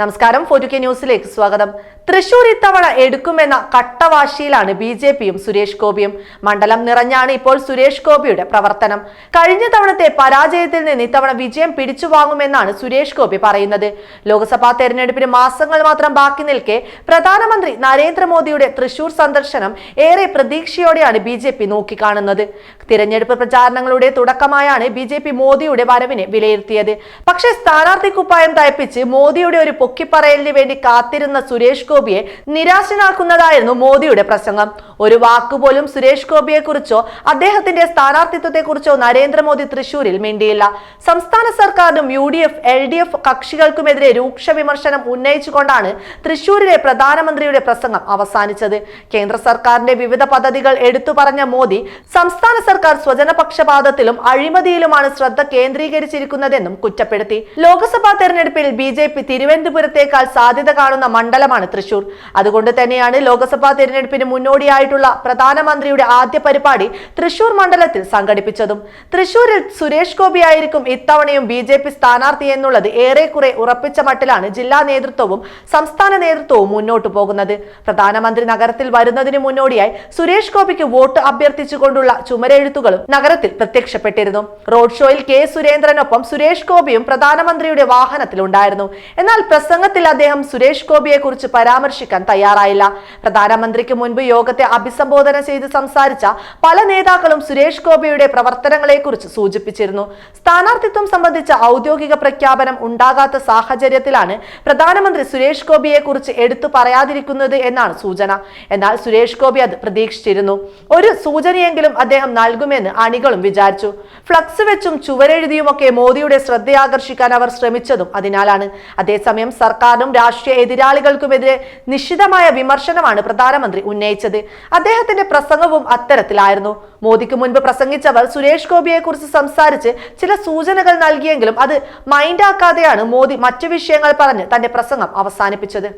നമസ്കാരം. ഫോർട്ടു ന്യൂസിലേക്ക് സ്വാഗതം. തൃശൂർ ഇത്തവണ എടുക്കുമെന്ന കട്ടവാശിയിലാണ് ബി ജെ പിയും സുരേഷ് ഗോപിയും. മണ്ഡലം നിറഞ്ഞാണ് ഇപ്പോൾ സുരേഷ് ഗോപിയുടെ പ്രവർത്തനം. കഴിഞ്ഞ തവണത്തെ പരാജയത്തിൽ നിന്ന് ഇത്തവണ വിജയം പിടിച്ചു വാങ്ങുമെന്നാണ് സുരേഷ് ഗോപി പറയുന്നത്. ലോക്സഭാ തെരഞ്ഞെടുപ്പിന് മാസങ്ങൾ മാത്രം ബാക്കി നിൽക്കെ പ്രധാനമന്ത്രി നരേന്ദ്രമോദിയുടെ തൃശൂർ സന്ദർശനം ഏറെ പ്രതീക്ഷയോടെയാണ് ബി ജെ പി നോക്കിക്കാണുന്നത്. തിരഞ്ഞെടുപ്പ് പ്രചാരണങ്ങളുടെ തുടക്കമായാണ് ബി ജെ പി മോദിയുടെ വരവിനെ വിലയിരുത്തിയത്. പക്ഷേ സ്ഥാനാർത്ഥി കുപ്പായം തയപ്പിച്ച് മോദിയുടെ ഒരു പൊക്കിപ്പറയലിന് വേണ്ടി കാത്തിരുന്ന സുരേഷ് ഗോപിയെ നിരാശനാക്കുന്നതായിരുന്നു മോദിയുടെ പ്രസംഗം. ഒരു വാക്കുപോലും സുരേഷ് ഗോപിയെ കുറിച്ചോ അദ്ദേഹത്തിന്റെ സ്ഥാനാർത്ഥിത്വത്തെ കുറിച്ചോ നരേന്ദ്രമോദി തൃശൂരിൽ മിണ്ടിയില്ല. സംസ്ഥാന സർക്കാരിനും U D F L D F കക്ഷികൾക്കുമെതിരെ രൂക്ഷ വിമർശനം ഉന്നയിച്ചുകൊണ്ടാണ് തൃശൂരിലെ പ്രധാനമന്ത്രിയുടെ പ്രസംഗം അവസാനിച്ചത്. കേന്ദ്ര സർക്കാരിന്റെ വിവിധ പദ്ധതികൾ എടുത്തു പറഞ്ഞ മോദി സംസ്ഥാന സർക്കാർ സ്വജനപക്ഷപാതത്തിലും അഴിമതിയിലുമാണ് ശ്രദ്ധ കേന്ദ്രീകരിച്ചിരിക്കുന്നതെന്നും കുറ്റപ്പെടുത്തി. ലോക്സഭാ തെരഞ്ഞെടുപ്പിൽ ബി ജെ പി തിരുവനന്തപുരത്തേക്കാൾ സാധ്യത കാണുന്ന മണ്ഡലമാണ് തൃശൂർ. അതുകൊണ്ട് തന്നെയാണ് ലോക്സഭാ തെരഞ്ഞെടുപ്പിന് മുന്നോടിയായിട്ടുള്ള പ്രധാനമന്ത്രിയുടെ ആദ്യ പരിപാടി തൃശൂർ മണ്ഡലത്തിൽ സംഘടിപ്പിച്ചതും. തൃശൂരിൽ സുരേഷ് ഗോപി ആയിരിക്കും ഇത്തവണയും ബി ജെ പി സ്ഥാനാർത്ഥി എന്നുള്ളത് ഏറെക്കുറെ ഉറപ്പിച്ച മട്ടിലാണ് ജില്ലാ നേതൃത്വവും സംസ്ഥാന നേതൃത്വവും മുന്നോട്ടു പോകുന്നത്. പ്രധാനമന്ത്രി നഗരത്തിൽ വരുന്നതിന് മുന്നോടിയായി സുരേഷ് ഗോപിക്ക് വോട്ട് അഭ്യർത്ഥിച്ചുകൊണ്ടുള്ള ചുമരെഴുത്തുകളും നഗരത്തിൽ പ്രത്യക്ഷപ്പെട്ടിരുന്നു. റോഡ് ഷോയിൽ കെ സുരേന്ദ്രനൊപ്പം സുരേഷ് ഗോപിയും പ്രധാനമന്ത്രിയുടെ വാഹനത്തിലുണ്ടായിരുന്നു. എന്നാൽ പ്രസംഗത്തിൽ അദ്ദേഹം സുരേഷ് ഗോപിയെ കുറിച്ച് പരാമർശിക്കാൻ തയ്യാറായില്ല. പ്രധാനമന്ത്രിക്ക് മുൻപ് യോഗത്തെ അഭിസംബോധന ചെയ്ത് സംസാരിച്ച പല നേതാക്കളും സുരേഷ് ഗോപിയുടെ പ്രവർത്തനങ്ങളെ കുറിച്ച് സൂചിപ്പിച്ചിരുന്നു. സ്ഥാനാർത്ഥിത്വം സംബന്ധിച്ച ഔദ്യോഗിക പ്രഖ്യാപനം ഉണ്ടാകാത്ത സാഹചര്യത്തിലാണ് പ്രധാനമന്ത്രി സുരേഷ് ഗോപിയെ കുറിച്ച് എടുത്തു പറയാതിരിക്കുന്നത് എന്നാണ് സൂചന. എന്നാൽ സുരേഷ് ഗോപി അത് പ്രതീക്ഷിച്ചിരുന്നു. ഒരു സൂചനയെങ്കിലും അദ്ദേഹം നൽകുമെന്ന് അണികളും വിചാരിച്ചു. ഫ്ലക്സ് വെച്ചും ചുവരെഴുതിയുമൊക്കെ മോദിയുടെ ശ്രദ്ധയാകർഷിക്കാൻ അവർ ശ്രമിച്ചതും അതിനാലാണ്. അതേസമയം സർക്കാരിനും രാഷ്ട്രീയ എതിരാളികൾക്കുമെതിരെ നിശ്ചിതമായ വിമർശനമാണ് പ്രധാനമന്ത്രി ഉന്നയിച്ചത്. അദ്ദേഹത്തിന്റെ പ്രസംഗവും അത്തരത്തിലായിരുന്നു. മോദിക്ക് മുൻപ് പ്രസംഗിച്ചവർ സുരേഷ് ഗോപിയെ കുറിച്ച് സംസാരിച്ച് ചില സൂചനകൾ നൽകിയെങ്കിലും അത് മൈൻഡാക്കാതെയാണ് മോദി മറ്റു വിഷയങ്ങൾ പറഞ്ഞ് തന്റെ പ്രസംഗം അവസാനിപ്പിച്ചത്.